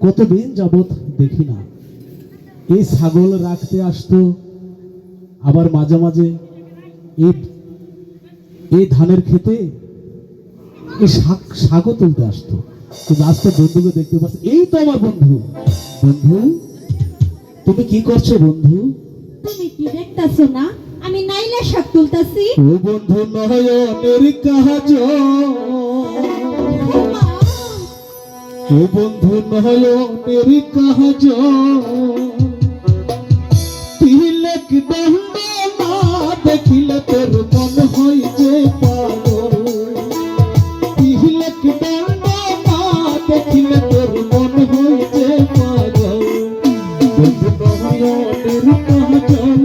কতদিন যাবৎ দেখি না। এই ছাগল রাখতে আসতো আবার মাঝে মাঝে এই এই ধানের খেতে এই শাক শাকও তুলতে আসতো। কিন্তু আজকে বন্ধুকে দেখতে পাচ্ছি এই তো আমার বন্ধু। বন্ধু তুমি কি করছ বন্ধু? তুমি কি দেখতাছো না? আমি নাইলে শাক তুলতাছি। ও বন্ধু নয়নের কাজ। ও বন্ধু নয়নের কাজ তিলক দণ্ড না দেখিলে তোর মন হয় যে পাগল। তিলক দণ্ড না দেখিলে তোর মন হয় যে পাগল। বন্ধু নয়নের কাজ পাগল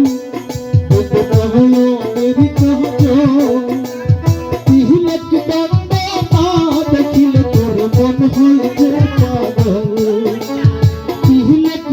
বন্ধু নাহিলা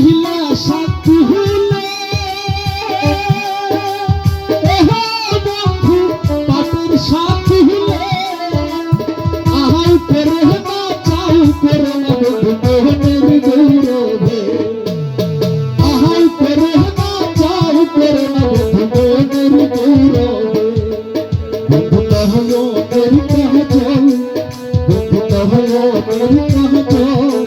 বন্ধু নাহিলা শক্তি বন্ধু, পাপের সাথী আহাই করে না চাই করে না বন্ধু মোহনের গৌরবে। আহাই করে না চাই করে না বন্ধু মোহনের গৌরবে। বন্ধু, তাহলো মেরি কাহ চল বন্ধু, তাহলো মেরি কাহ চল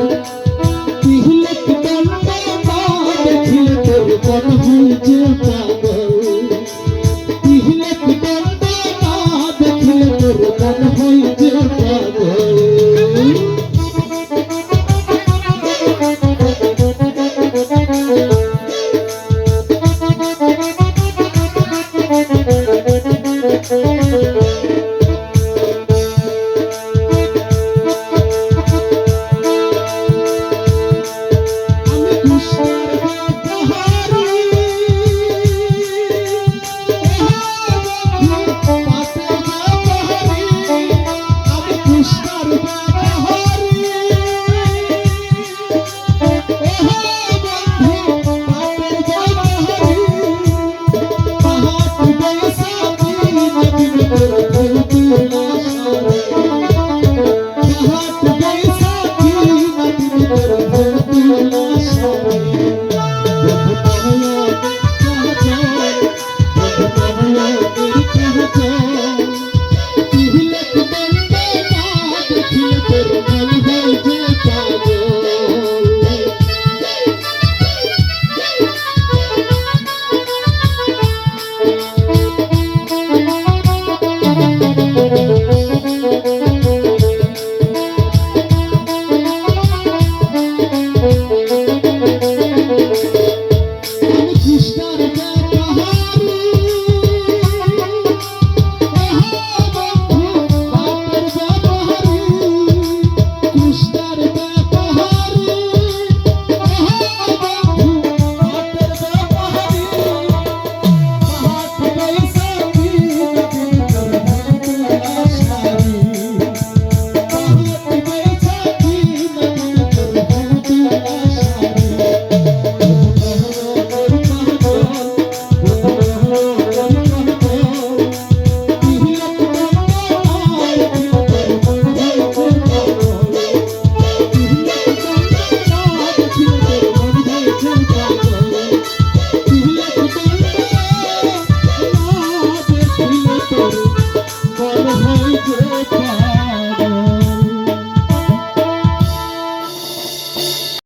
Thank you.